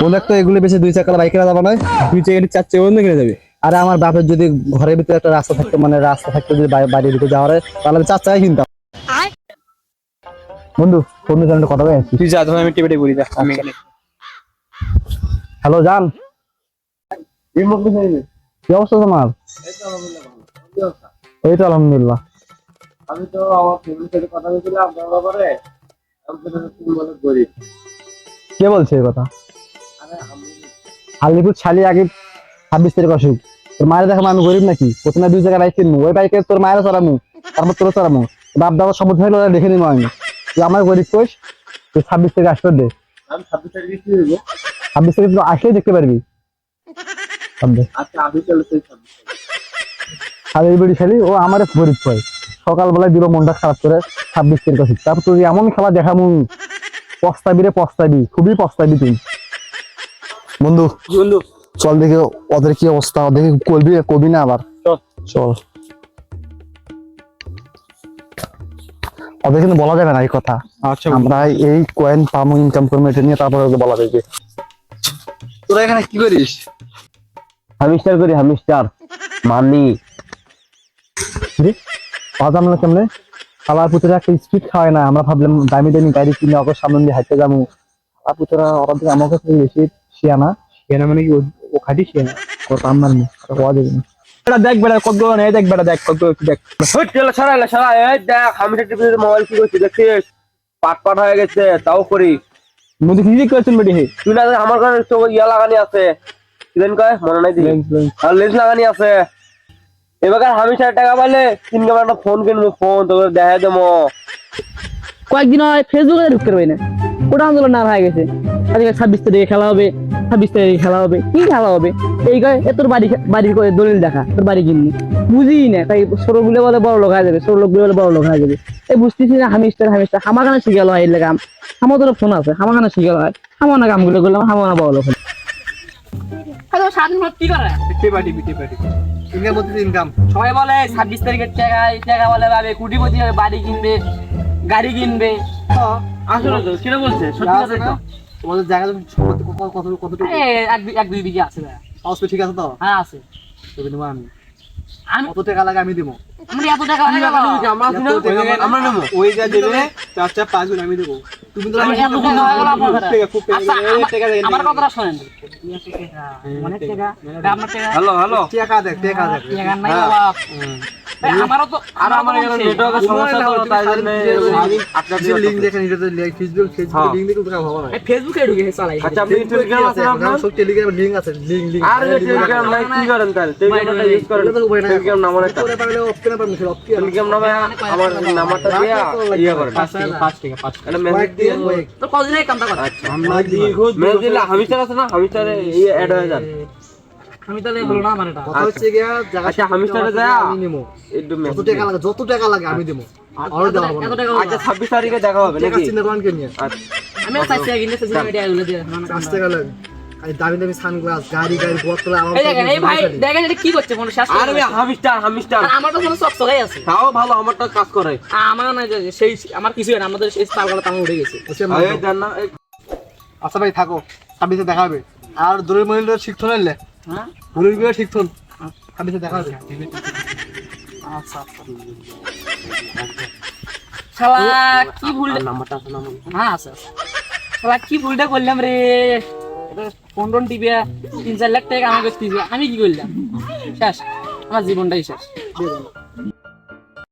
কোন একটা এগুলো বেশি দুই চাকা বাইক কেনা যাবে না। দুই চাকাটি চার চাকা বন্ধ কিনে যাবে। আরে আমার বাপের যদি ঘরের ভিতরে একটা রাস্তা থাকতো মানে রাস্তা থাকতো যদি বাড়ির ভিতরে যাওয়ার হয়, তাহলে আমি চার চাকাই কিনতাম। বন্ধু বন্ধু সামনে কথা বলে তুই যা ধর আমি টেপে আমি হ্যালো জান। কি অবস্থা তোমার? এই তো আলহামদুলিল্লাহ। আমি তো আমার ফ্যামিলির সাথে কথা বলছিলাম আমি তো বলে গরিব। কে বলছে এই কথা? আলিপুর ছালি আগে ছাব্বিশ তারিখ অসুখ। তোর মায়ের দেখাবো আমি গরিব নাকি? প্রথমে দুই জায়গায় বাইক কিনবো ওই বাইকে তোর মায়ের চড়ামু তারপর তোর চড়ামু। বাপ দাদা সমুদ্র হলে ওরা দেখে নিবো আমি। তুই আমার গরিব কোষ তুই ছাব্বিশ তারিখ আসতে দে। ছাব্বিশ তারিখে তুই আসলেই দেখতে পারবি। আচ্ছা বাড়ি খেলি ও আমার গরিব কয়। সকালবেলায় দিল মনটা খারাপ করে ছাব্বিশ তারিখ তারপর তুই এমন খেলা দেখামু। পস্তাবি রে পস্তাবি। খুবই পস্তাবি তুই। বন্ধু বন্ধু। চল দেখে ওদের কি অবস্থা ওদেরকে করবি কবি না আবার? চল। ওদের কিন্তু বলা যাবে না এই কথা। আচ্ছা আমরা এই কয়েন পামো ইনকাম করব এটা নিয়ে তারপরে ওকে বলা যাবে। তোরা এখানে কি করিস? হামিস্টার করি হামিস্টার। মানি পাওয়া না কেমনে? খালার পুত্রে একটা স্পিড খাওয়ায় না। আমরা ভাবলাম দামি দামি গাড়ি কিনে ওকে সামনে দিয়ে হাঁটতে যাব। খালার পুত্রা ওরা দিকে আমার কাছে বেশি শিয়ানা। সেনা মানে কি ও- খাটি সেনা ও কান্নার মুখ যাবে না বেটা দেখ বেটা কত নেই দেখ বেটা দেখ কত একটু দেখ। হট চলে এলে এই দেখ আমি টিভিতে মোবাইল কি করছি দেখছিস? পাট পাট হয়ে গেছে তাও করি। মুদি কি করছেন বেটি? হে তুই না আমার কাছে তো ইয়া লাগানি আছে। কিলেন কয়? মনে নাই দিই আর লেন্স লাগানি আছে। এবার আমি ষাট টাকা পাইলে তিন একটা ফোন কিনবো ফোন তোকে দেখা দেবো। কয়েকদিন হয় ফেসবুকে ঢুকতে পারবে না। ওটা আন্দোলন না হয়ে গেছে। আজকে ছাব্বিশ তারিখে খেলা হবে ছাব্বিশ তারিখে খেলা হবে। কি খেলা হবে? এই কয় এ তোর বাড়ি বাড়ির করে দলিল দেখা তোর বাড়ি কিনবি? বুঝি না তাই ছোটগুলো বলে বড় লোক হয়ে যাবে ছোট লোক বলে বড় লোক হয়ে যাবে। এই বুঝতেছি না হামিস্টার হামিস্টার আমার কানে শিখে হয় এই লেগে আমার তোর ফোন আছে কানে শিখে হয়। আমার না কামগুলো করলাম আমার না বড় লোক হলো। কি করে? টেপাটি টেপাটি ইনকাম হচ্ছে ইনকাম সবাই বলে ছাব্বিশ তারিখের টাকা টাকা বলে ভাবে কোটিপতি বাড়ি কিনবে গাড়ি কিনবে। আসলে তো কিরা বলছে সত্যি কথা তোমাদের জায়গা সম্পত্তি কত কত কতটুকু? এক দুই এক দুই বিঘে আছে ভাই। অবস্থা ঠিক আছে তো? হ্যাঁ আছে। তবে নেব আমি। আমি কত টাকা লাগে আমি দেবো? আমার এত টাকা আমরা আমরা নেব। ওই যা দেবে চার চার পাঁচ গুণ আমি দেবো। তুমি তো আমি এত টাকা হয়ে গেল আপনার খুব টাকা, আচ্ছা, আমার- টাকা দেন, আমার টাকা কথাটা শোনেন। অনেক টাকা। আপনার টাকা হ্যালো হ্যালো। টাকা দেখ টাকা দেখ টাকা নাই বাবা। ভাই, আমারও তো আর আমার এখানে নেটওয়ার্কের সমস্যা তো তাই জন্য আপনার লিঙ্ক দেখেন এটা তো ফেসবুক ফেসবুক হ্যাঁ। দেখে টাকা ভাবা না। ফেসবুকে ঢুকে চালাই। আচ্ছা আপনি টেলিগ্রাম আছে আপনার? সব টেলিগ্রাম লিঙ্ক আছে লিঙ্ক লিঙ্ক আর টেলিগ্রাম নাই কি করেন তাহলে? টেলিগ্রামটা ইউজ করেন। টেলিগ্রাম নাম্বার একটা। করে পারলে অপশন পাবেন সেটা অপশন টেলিগ্রাম নামে আমার নাম্বারটা দিয়ে ইয়ে করেন। পাঁচ টাকা পাঁচ টাকা পাঁচ টাকা। মেসেজ দিয়ে তো কতদিন এই কামটা করে আচ্ছা। মেসেজ দিলে হামিস্টার আছে না? হামিস্টারে ইয়ে অ্যাড হয়ে যান আমি তাহলে হলো না আমার কথা হচ্ছে গিয়া জায়গা আচ্ছা, হামিস্টারে যা। আমি নেব যত টাকা লাগে যত টাকা লাগে আমি দেবো আর দেওয়া হবে। এত না। টাকা আচ্ছা ছাব্বিশ তারিখে দেখা হবে নাকি? চিন্তা করেন কে নিয়ে। আচ্ছা। আমি চাইছি কিনতে চাইছি আমি টাকা গুলো দিয়ে। পাঁচ টাকা লাগে আর দামি দামি সানগ্লাস গাড়ি গাড়ি বোতল আমার এই দেখেন এই ভাই দেখেন এটা কি করছে মনে শেষ আর হামিস্টার হামিস্টার। আমার তো কোনো চকচকাই আছে। তাও ভালো আমারটা কাজ করে। আমার না সেই আমার কিছু না আমাদের সেই তামা উঠে গেছে। না আচ্ছা ভাই থাকো। ছাব্বিশে দেখা হবে। আর দূরের মহিলা শিখতো না হ্যাঁ দূরেরগুলো শিখতো ছাব্বিশে দেখা হবে। আচ্ছা শালা কি ভুল নাম্বারটা আছে না হ্যাঁ আছে আছে। শালা কি ভুলটা করলাম রে? ফোন টোন টিপে তিন চার লাখ টাকা আমাকে আমি কি করলাম? শেষ আমার জীবনটাই শেষ।